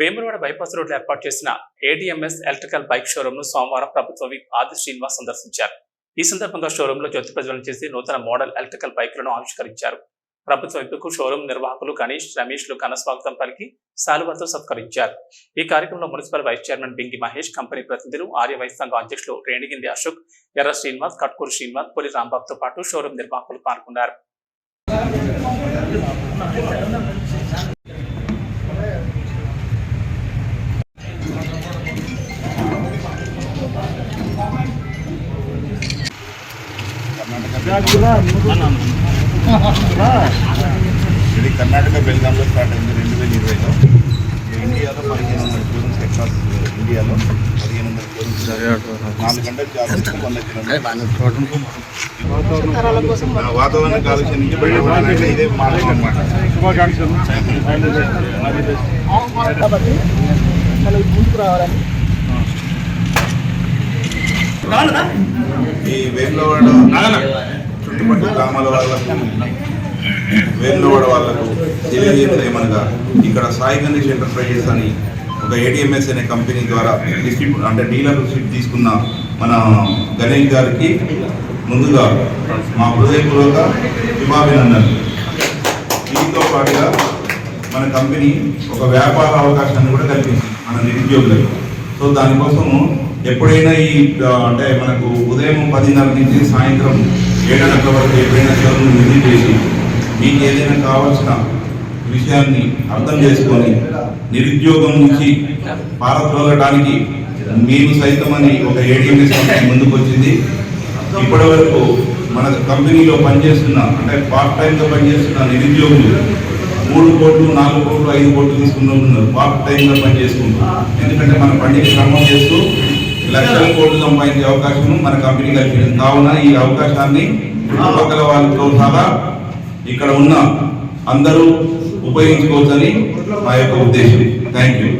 Vemulawada bypass రోడ్లో ఏర్పాటు చేసిన ఏడీఎంఎస్ ఎలక్ట్రికల్ బైక్ షోరూమ్ను సోమవారం ప్రభుత్వ విప్ ఆది శ్రీనివాస్ సందర్శించారు. ఈ సందర్భంగా షోరూమ్లో జ్యోతి ప్రజ్వలన చేసి నూతన మోడల్ ఎలక్ట్రికల్ బైక్లను ఆవిష్కరించారు. ప్రభుత్వ విప్కు షోరూమ్ నిర్వాహకులు గణేష్ రమేష్ ఘనస్వాగతం ఘన స్వాగతం పలికి శాలువాతో సత్కరించారు. ఈ కార్యక్రమంలో municipal vice chairman Bingi Mahesh company ప్రతినిధులు ఆర్య వైస్ సంఘ అధ్యక్షులు రేణిగింది అశోక్ ఎర్ర శ్రీనివాస్ కట్కూరు శ్రీనివాస్ పులి రాంబాబుతో పాటు షోరూమ్ నిర్వాహకులు పాల్గొన్నారు. ఇది కర్ణాటక బెల్గాంలో స్టార్ట్ అయింది రెండు వేల ఇరవైలో. ఇండియాలో పదిహేను వందల కిలోమీటర్స్ అక్రాస్ uh, ఇండియాలో పదిహేను వందల కిలోమీటర్స్ నాలుగు గంటల జాబ్ వంద కిలోమీటర్స్ వాతావరణ కాలుష్యం నుంచి బయటపడాలంటే ఇదే మార్గం అనమాట ముందుకు రావాలని ఈ వేములవాడ చుట్టుపక్కల గ్రామాల వాళ్ళకు వేములవాడ వాళ్ళకు తెలియజేయమనగా ఇక్కడ సాయి గణేష్ ఎంటర్ప్రైజెస్ అని ఒక ఏడిఎంఎస్ అనే కంపెనీ ద్వారా డిస్ట్రిబ్యూట్ అంటే డీలర్షిప్ తీసుకున్న మన గణేష్ గారికి ముందుగా మా హృదయపూర్వక శుభాభినందనలు. దీంతో పాటుగా మన కంపెనీ ఒక వ్యాపార అవకాశాన్ని కూడా కల్పించింది మన నిరుద్యోగులకు. సో దానికోసము ఎప్పుడైనా ఈ అంటే మనకు ఉదయం పదిన్నర నుంచి సాయంత్రం ఏడున్నర వరకు ఎప్పుడైనా షోరూమ్ నిధి చేసి మీకు ఏదైనా కావాల్సిన విషయాన్ని అర్థం చేసుకొని నిరుద్యోగం నుంచి పారద్రోగడానికి మేము సైతం అని ఒక ఏటీఎం కంపెనీ ముందుకు వచ్చింది. ఇప్పటి వరకు మన కంపెనీలో పనిచేస్తున్న అంటే పార్ట్ టైంగా పనిచేస్తున్న నిరుద్యోగులు మూడు కోట్లు నాలుగు కోట్లు ఐదు కోట్లు తీసుకున్న ఉన్నారు పార్ట్ టైంగా పనిచేసుకుంటున్నారు. ఎందుకంటే మన పండుగ క్రమం చేస్తూ లక్షల కోట్లు సంపాదించే అవకాశం మన కంపెనీ కల్పించింది. కావున ఈ అవకాశాన్ని చుట్టుపక్కల వాళ్ళతో సహా ఇక్కడ ఉన్న అందరూ ఉపయోగించుకోవచ్చని మా యొక్క ఉద్దేశం. Thank you